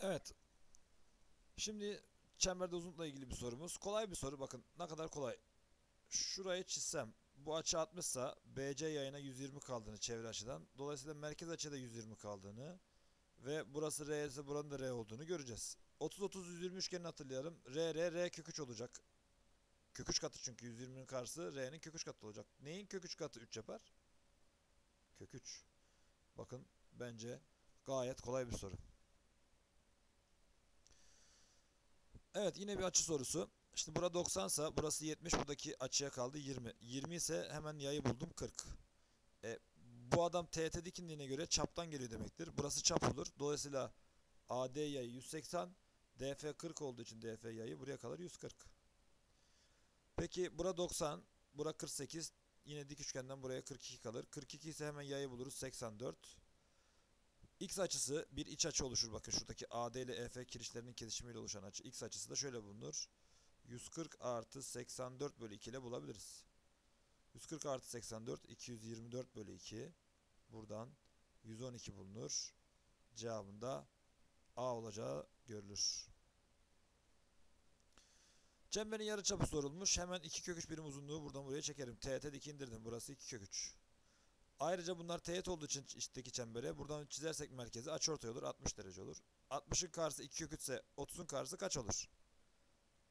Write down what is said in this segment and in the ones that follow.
Evet. Şimdi çemberde uzunlukla ilgili bir sorumuz. Kolay bir soru. Bakın ne kadar kolay. Şurayı çizsem bu açı 60'sa BC yayına 120 kaldığını çevre açıdan. Dolayısıyla merkez açıda 120 kaldığını ve burası R ise buranın da R olduğunu göreceğiz. 30 30 120 üçgenini hatırlayalım. R R R kök 3 olacak. Kök 3 katı çünkü 120'nin karşısı R'nin kök 3 katı olacak. Neyin kök 3 katı 3 yapar? Kök 3. Bakın bence gayet kolay bir soru. Evet yine bir açı sorusu. İşte bura 90 ise burası 70 buradaki açıya kaldı 20. 20 ise hemen yayı buldum 40. E, bu adam TET dikindiğine göre çaptan geliyor demektir. Burası çap olur. Dolayısıyla AD yayı 180. DF 40 olduğu için DF yayı buraya kalır 140. Peki bura 90. Bura 48. Yine dik üçgenden buraya 42 kalır. 42 ise hemen yayı buluruz 84. X açısı bir iç açı oluşur. Bakın şuradaki AD ile EF kirişlerinin kesişimiyle oluşan açı. X açısı da şöyle bulunur. 140 artı 84 bölü 2 ile bulabiliriz. 140 artı 84 224 bölü 2. Buradan 112 bulunur. Cevabında A olacağı görülür. Çemberin yarıçapı sorulmuş. Hemen 2 kök 3 birim uzunluğu buradan buraya çekerim. TET dik indirdim. Burası 2 kök 3. Ayrıca bunlar teğet olduğu için içteki çembere buradan çizersek merkezi açıortay olur 60 derece olur. 60'ın karşısı 2 kök 3 ise 30'un karşısı kaç olur?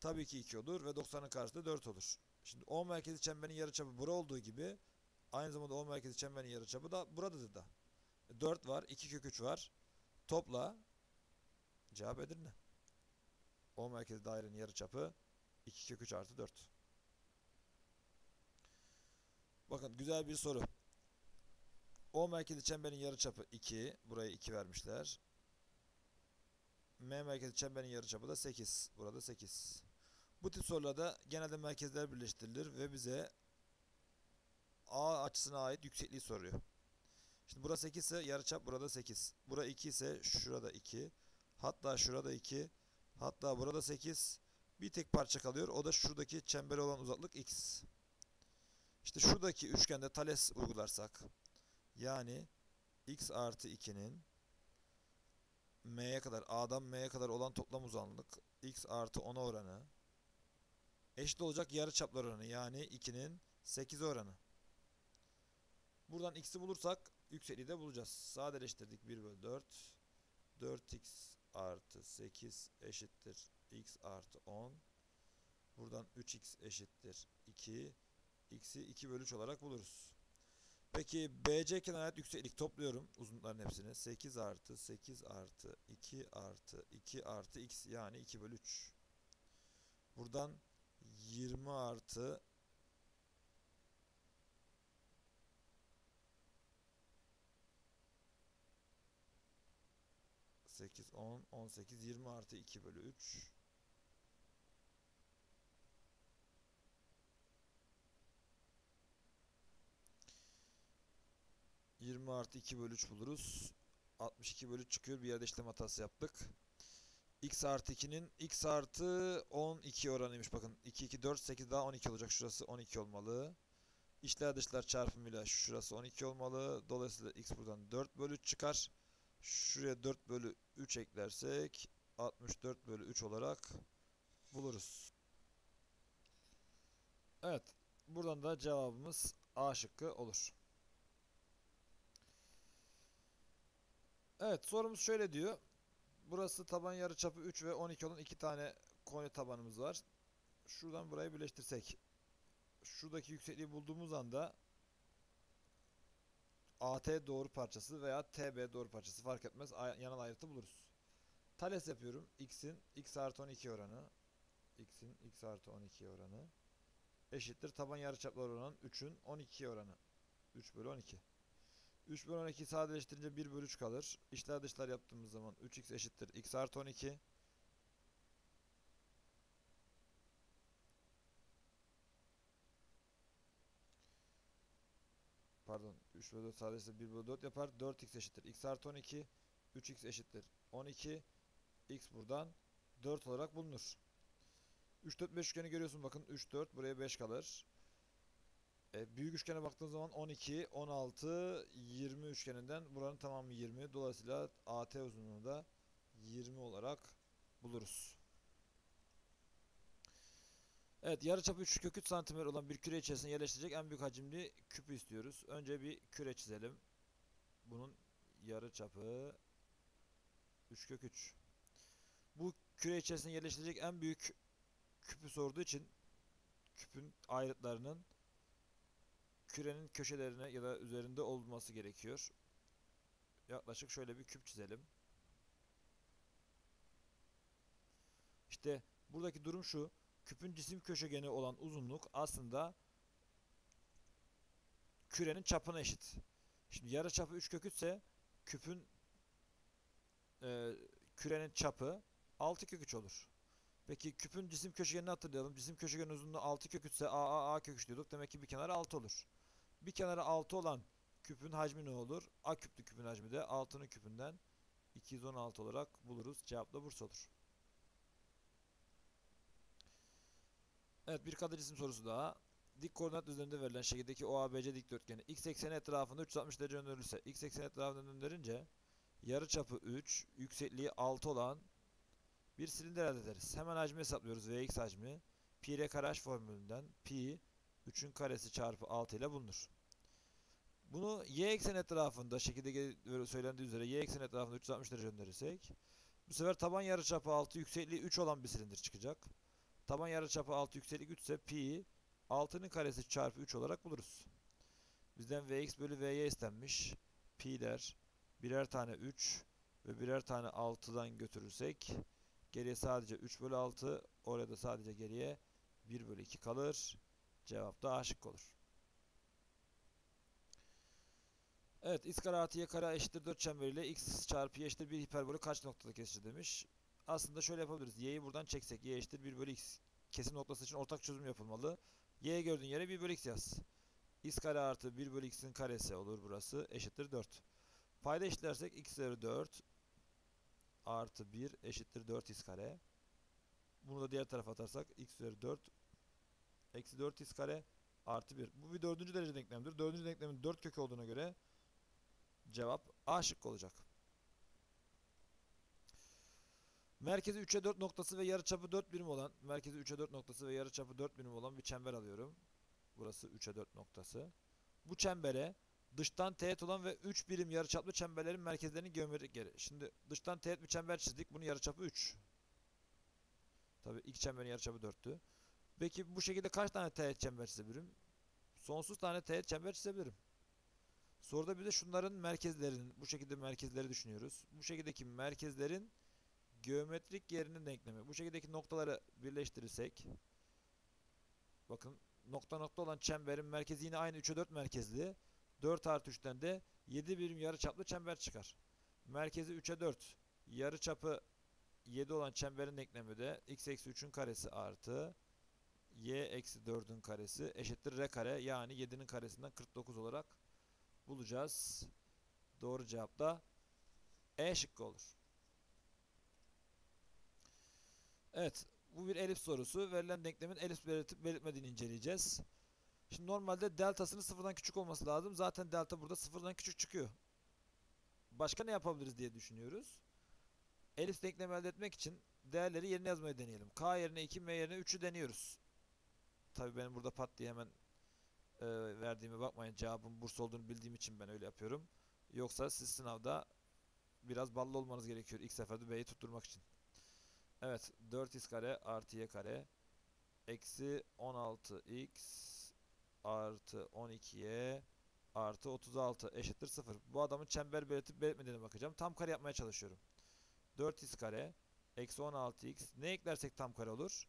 Tabii ki 2 olur ve 90'ın karşısı da 4 olur. Şimdi O merkezi çemberin yarıçapı bura olduğu gibi aynı zamanda O merkezi çemberin yarıçapı da buradadır da. 4 var 2 kök 3 var. Topla cevap Edirne. O merkezi dairenin yarıçapı 2 kök 3 artı 4. Bakın güzel bir soru. O merkezi çemberin yarıçapı 2. Buraya 2 vermişler. M merkezi çemberin yarıçapı da 8. Burada 8. Bu tip sorularda genelde merkezler birleştirilir ve bize A açısına ait yüksekliği soruyor. Şimdi burası 8 ise yarıçap burada 8. Bura 2 ise şurada 2. Hatta şurada 2. Hatta burada 8. Bir tek parça kalıyor. O da şuradaki çembere olan uzaklık x. İşte şuradaki üçgende Thales uygularsak yani x artı 2'nin m'ye kadar a'dan m'ye kadar olan toplam uzanlık x artı 10'a oranı eşit olacak yarı çaplar oranı yani 2'nin 8 oranı. Buradan x'i bulursak yüksekliği de bulacağız. Sadeleştirdik 1 bölü 4. 4x artı 8 eşittir x artı 10. Buradan 3x eşittir 2. x'i 2 bölü 3 olarak buluruz. Peki BC kenara ait yükseklik topluyorum uzunlukların hepsini. 8 artı 8 artı 2 artı 2 artı x yani 2 bölü 3. Buradan 20 artı Sekiz, on, on sekiz, yirmi artı iki bölü üç. 20 artı 2 bölü 3 buluruz. 62 bölü 3 çıkıyor. Bir yerde işlem hatası yaptık. x artı 2'nin x artı 12 oranıymış. Bakın 2, 2, 4, 8 daha 12 olacak. Şurası 12 olmalı. İçler dışlar çarpımıyla şurası 12 olmalı. Dolayısıyla x buradan 4 bölü 3 çıkar. Şuraya 4 bölü 3 eklersek 64 bölü 3 olarak buluruz. Evet. Buradan da cevabımız A şıkkı olur. Evet sorumuz şöyle diyor. Burası taban yarıçapı 3 ve 12 olan iki tane koni tabanımız var. Şuradan burayı birleştirsek. Şuradaki yüksekliği bulduğumuz anda AT doğru parçası veya TB doğru parçası fark etmez. Yanal ayrıtı buluruz. Thales yapıyorum. X'in x artı 12 oranı. X'in x artı 12 oranı. Eşittir. Taban yarıçaplar oranı 3'ün 12 oranı. 3 bölü 12. 3 bölü 12'yi sadeleştirince 1 bölü 3 kalır. İçler dışlar yaptığımız zaman 3x eşittir. x artı 12. Pardon 3 bölü 4 sadeleştirince 1 bölü 4 yapar. 4x eşittir. x artı 12. 3x eşittir. 12. x buradan 4 olarak bulunur. 3 4 5 üçgeni görüyorsun bakın 3 4 buraya 5 kalır. E, büyük üçgene baktığın zaman 12, 16, 20 üçgeninden buranın tamamı 20. Dolayısıyla AT uzunluğu da 20 olarak buluruz. Evet yarıçapı 3 kök 3 santimetre olan bir küre içerisine yerleştirecek en büyük hacimli küpü istiyoruz. Önce bir küre çizelim. Bunun yarıçapı 3 kök 3. Bu küre içerisine yerleştirecek en büyük küpü sorduğu için küpün ayrıtlarının kürenin köşelerine ya da üzerinde olması gerekiyor. Yaklaşık şöyle bir küp çizelim. İşte buradaki durum şu. Küpün cisim köşegeni olan uzunluk aslında kürenin çapına eşit. Şimdi yarı çapı 3 kök 3 ise küpün e, kürenin çapı 6 kök 3 olur. Peki küpün cisim köşegenini hatırlayalım. Cisim köşegenin uzunluğu 6 kök 3 ise a kök 3 diyorduk. Demek ki bir kenarı 6 olur. Bir kenarı 6 olan küpün hacmi ne olur? A küplü küpün hacmi de 6'nın küpünden 216 olarak buluruz. Cevap da Bursa olur. Evet bir katı cisim sorusu daha. Dik koordinat üzerinde verilen şekildeki OABC dikdörtgeni x ekseni etrafında 360 derece döndürülürse x ekseni etrafında döndürünce yarıçapı 3, yüksekliği 6 olan bir silindir elde ederiz. Hemen hacmi hesaplıyoruz. Vx hacmi pi kare h formülünden pi 3'ün karesi çarpı 6 ile bulunur. Bunu y eksen etrafında şekilde söylendiği üzere y eksen etrafında 360 derece döndürürsek bu sefer taban yarıçapı 6 yüksekliği 3 olan bir silindir çıkacak. Taban yarıçapı 6 yükseklik 3 ise pi 6'nın karesi çarpı 3 olarak buluruz. Bizden vx bölü vy istenmiş. Pi'ler birer tane 3 ve birer tane 6'dan götürürsek geriye sadece 3 bölü 6 oraya da sadece geriye 1 bölü 2 kalır. Cevap da A şıkkı olur. Evet x kare artı y kare eşittir 4 çemberiyle x çarpı y eşittir 1 hiperbolü kaç noktada kesişir demiş. Aslında şöyle yapabiliriz. y'yi buradan çeksek y eşittir 1 bölü x. Kesim noktası için ortak çözüm yapılmalı. y'yi gördüğün yere 1 bölü x yaz. x kare artı 1 bölü x'in karesi olur burası. Eşittir 4. Payda eşitlersek x üzeri 4 artı 1 eşittir 4x kare. Bunu da diğer tarafa atarsak x üzeri 4 eksi 4x kare artı 1. Bu bir dördüncü derece denklemdir. Dördüncü denklemin 4 kökü olduğuna göre cevap A şıkkı olacak. Merkezi 3'e 4 noktası ve yarıçapı 4 birim olan merkezi 3'e 4 noktası ve yarıçapı 4 birim olan bir çember alıyorum. Burası 3'e 4 noktası. Bu çembere dıştan teğet olan ve 3 birim yarıçaplı çemberlerin merkezlerinin geometrik yeri. Şimdi dıştan teğet bir çember çizdik. Bunun yarıçapı 3. Tabii ilk çemberin yarıçapı 4'tü. Peki bu şekilde kaç tane teğet çember çizebilirim? Sonsuz tane teğet çember çizebilirim. Soruda bir de şunların merkezlerinin, bu şekilde merkezleri düşünüyoruz. Bu şekildeki merkezlerin geometrik yerinin denklemi. Bu şekildeki noktaları birleştirirsek bakın nokta nokta olan çemberin merkezi yine aynı 3'e 4 merkezli. 4 artı 3'ten de 7 birim yarıçaplı çember çıkar. Merkezi 3'e 4. Yarıçapı 7 olan çemberin denklemi de x eksi 3'ün karesi artı y eksi 4'ün karesi eşittir r kare yani 7'nin karesinden 49 olarak bulacağız. Doğru cevap da E şıkkı olur. Evet. Bu bir elips sorusu. Verilen denklemin elips belirtip belirtmediğini inceleyeceğiz. Şimdi normalde deltasının sıfırdan küçük olması lazım. Zaten delta burada sıfırdan küçük çıkıyor. Başka ne yapabiliriz diye düşünüyoruz. Elips denklemi elde etmek için değerleri yerine yazmayı deneyelim. K yerine 2, M yerine 3'ü deniyoruz. Tabii benim burada pat diye hemen e, verdiğime bakmayın. Cevabın burs olduğunu bildiğim için ben öyle yapıyorum. Yoksa siz sınavda biraz ballı olmanız gerekiyor ilk seferde B'yi tutturmak için. Evet 4x kare artı y kare eksi 16x artı 12y artı 36 eşittir 0. Bu adamın çember belirtip belirtmediğine bakacağım. Tam kare yapmaya çalışıyorum. 4x kare eksi 16x ne eklersek tam kare olur?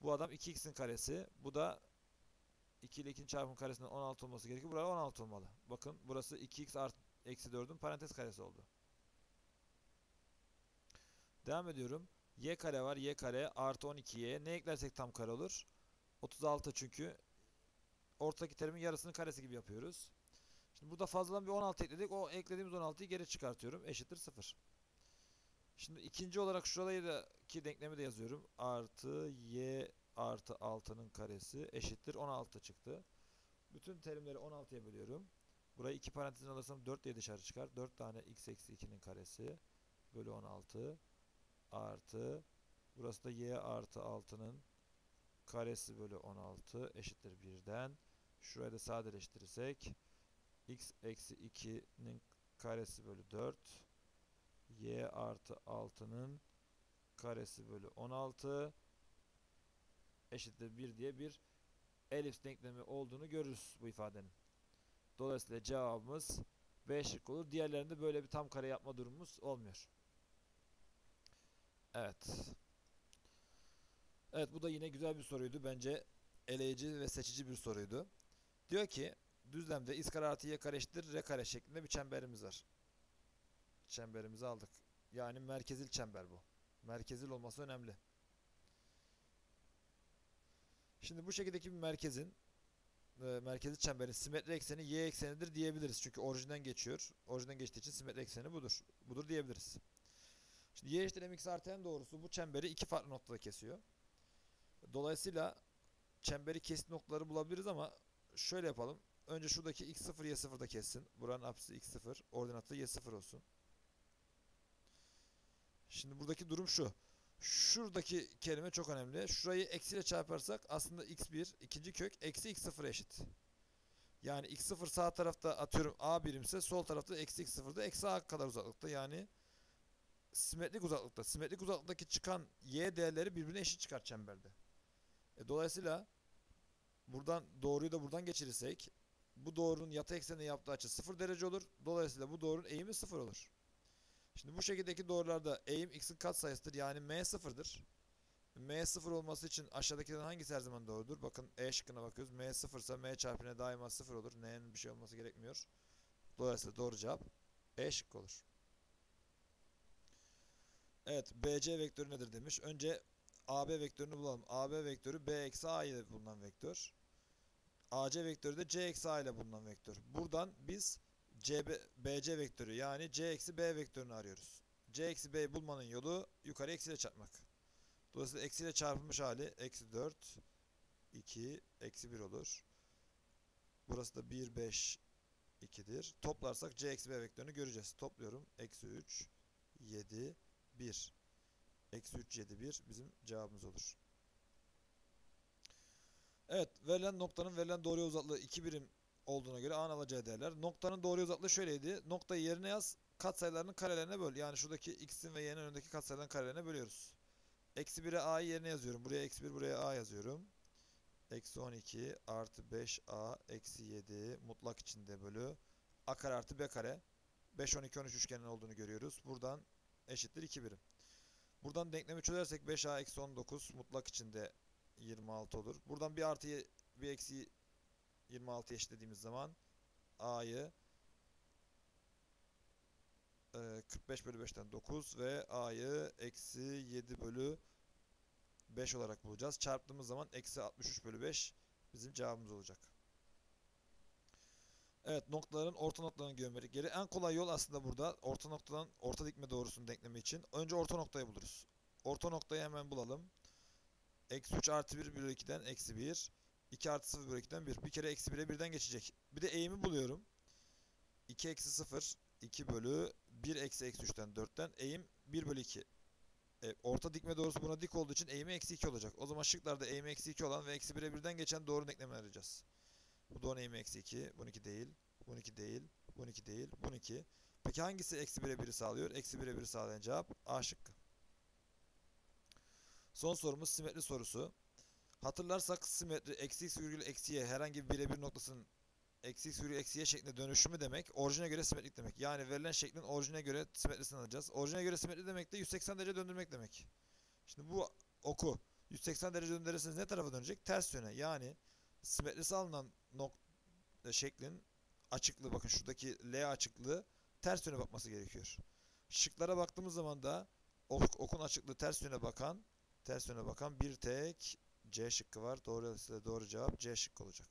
Bu adam 2x'in karesi. Bu da 2 ile 2'nin çarpım karesinden 16 olması gerekiyor. Burası 16 olmalı. Bakın burası 2x artı eksi 4'ün parantez karesi oldu. Devam ediyorum. y kare var. y kare artı 12y. Ne eklersek tam kare olur? 36 çünkü ortadaki terimin yarısının karesi gibi yapıyoruz. Şimdi burada fazladan bir 16 ekledik. O eklediğimiz 16'yı geri çıkartıyorum. Eşittir 0. Şimdi ikinci olarak şurayı da ki denklemi de yazıyorum. Artı y artı 6'nın karesi eşittir 16 çıktı. Bütün terimleri 16'ya bölüyorum. Burayı iki parantezin alırsam 4 diye dışarı çıkar. 4 tane x eksi 2'nin karesi bölü 16 artı burası da y artı 6'nın karesi bölü 16 eşittir 1'den. Şurayı da sadeleştirirsek x eksi 2'nin karesi bölü 4 y artı 6'nın karesi bölü 16 eşittir 1 diye bir elips denklemi olduğunu görürüz bu ifadenin. Dolayısıyla cevabımız B şık olur. Diğerlerinde böyle bir tam kare yapma durumumuz olmuyor. Evet. Evet bu da yine güzel bir soruydu. Bence eleyici ve seçici bir soruydu. Diyor ki düzlemde x kare artı y kare eşittir r kare şeklinde bir çemberimiz var. Çemberimizi aldık. Yani merkezil çember bu. Merkezil olması önemli. Şimdi bu şekildeki bir merkezin e, merkezi çemberin simetri ekseni y eksenidir diyebiliriz. Çünkü orijinden geçiyor. Orijinden geçtiği için simetri ekseni budur. Budur diyebiliriz. Şimdi y eşittir mx artı n doğrusu bu çemberi iki farklı noktada kesiyor. Dolayısıyla çemberi kesit noktaları bulabiliriz ama şöyle yapalım. Önce şuradaki x0 y0'da kessin. Buranın apsisi x0, ordinatı y0 olsun. Şimdi buradaki durum şu. Şuradaki kelime çok önemli. Şurayı eksiyle çarparsak aslında x1 ikinci kök eksi x0 eşit. Yani x0 sağ tarafta atıyorum a birimse sol tarafta eksi x0'da eksi a kadar uzaklıkta. Yani simetrik uzaklıkta. Simetrik uzaklıktaki çıkan y değerleri birbirine eşit çıkar çemberde. E, dolayısıyla buradan doğruyu da buradan geçirirsek bu doğrunun yatay eksenine yaptığı açı 0 derece olur. Dolayısıyla bu doğrunun eğimi 0 olur. Şimdi bu şekildeki doğrularda eğim x'in katsayısıdır. Yani m sıfırdır. m sıfır olması için aşağıdakilerin hangisi her zaman doğrudur? Bakın e şıkkına bakıyoruz. m sıfırsa m çarpı n daima sıfır olur. n'nin bir şey olması gerekmiyor. Dolayısıyla doğru cevap e şıkkı olur. Evet bc vektörü nedir demiş. Önce AB vektörünü bulalım. AB vektörü B eksi A ile bulunan vektör. AC vektörü de C eksi A ile bulunan vektör. Buradan biz CB, BC vektörü yani C eksi B vektörünü arıyoruz. C eksi B'yi bulmanın yolu yukarı eksiyle çarpmak. Dolayısıyla eksiyle çarpılmış hali eksi 4, 2, eksi 1 olur. Burası da 1, 5, 2'dir. Toplarsak C eksi B vektörünü göreceğiz. Topluyorum. Eksi 3, 7, 1. Eksi 3, 7, 1 bizim cevabımız olur. Evet, verilen noktanın verilen doğru uzaklığı 2 birim olduğuna göre A'nın alacağı değerler. Noktanın doğru uzaklığı şöyleydi. Noktayı yerine yaz, katsayılarının karelerine böl. Yani şuradaki x'in ve y'nin önündeki katsayıların karelerine bölüyoruz. Eksi 1'e A'yı yerine yazıyorum. Buraya eksi 1, buraya A yazıyorum. Eksi 12 artı 5A eksi 7 mutlak içinde bölü. A kare artı B kare. 5, 12, 13 üçgenin olduğunu görüyoruz. Buradan eşittir 2 birim. Buradan denklemi çözersek 5a eksi 19 mutlak içinde 26 olur. Buradan bir artı bir eksi 26 eşitlediğimiz zaman a'yı e, 45 bölü 5'ten 9 ve a'yı eksi 7 bölü 5 olarak bulacağız. Çarptığımız zaman eksi 63 bölü 5 bizim cevabımız olacak. Evet noktaların orta noktalarını geometrik geri. En kolay yol aslında burada orta noktadan orta dikme doğrusunun denklemi için. Önce orta noktayı buluruz. Orta noktayı hemen bulalım. Eksi 3 artı 1 bölü 2'den eksi 1. 2 artı 0 bölü 2'den 1. Bir kere eksi 1'e 1'den geçecek. Bir de eğimi buluyorum. 2 eksi 0 2 bölü 1 eksi eksi 3'ten 4'ten eğim 1 bölü 2. E, orta dikme doğrusu buna dik olduğu için eğimi eksi 2 olacak. O zaman şıklarda eğimi eksi 2 olan ve eksi 1'e 1'den geçen doğru denklemini arayacağız. Bu doğru eğimi eksi 2. Bununki değil. Bununki değil. Bununki değil. Bununki. Peki hangisi eksi 1'e 1'i sağlıyor? Eksi 1'e 1'i sağlayan cevap A şıkkı. Son sorumuz simetri sorusu. Hatırlarsak simetri eksi x virgül eksi y herhangi bir birebir noktasının eksi x virgül eksi y şeklinde dönüşümü demek. Orijine göre simetrik demek. Yani verilen şeklin orijine göre simetrisini alacağız. Orijine göre simetri demek de 180 derece döndürmek demek. Şimdi bu oku 180 derece döndürürseniz ne tarafa dönecek? Ters yöne. Yani simetrisi alınan nok şeklin açıklığı bakın şuradaki L açıklığı ters yöne bakması gerekiyor. Şıklara baktığımız zaman da ok, okun açıklığı ters yöne bakan ters yöne bakan bir tek C şıkkı var. Dolayısıyla doğru cevap C şıkkı olacak.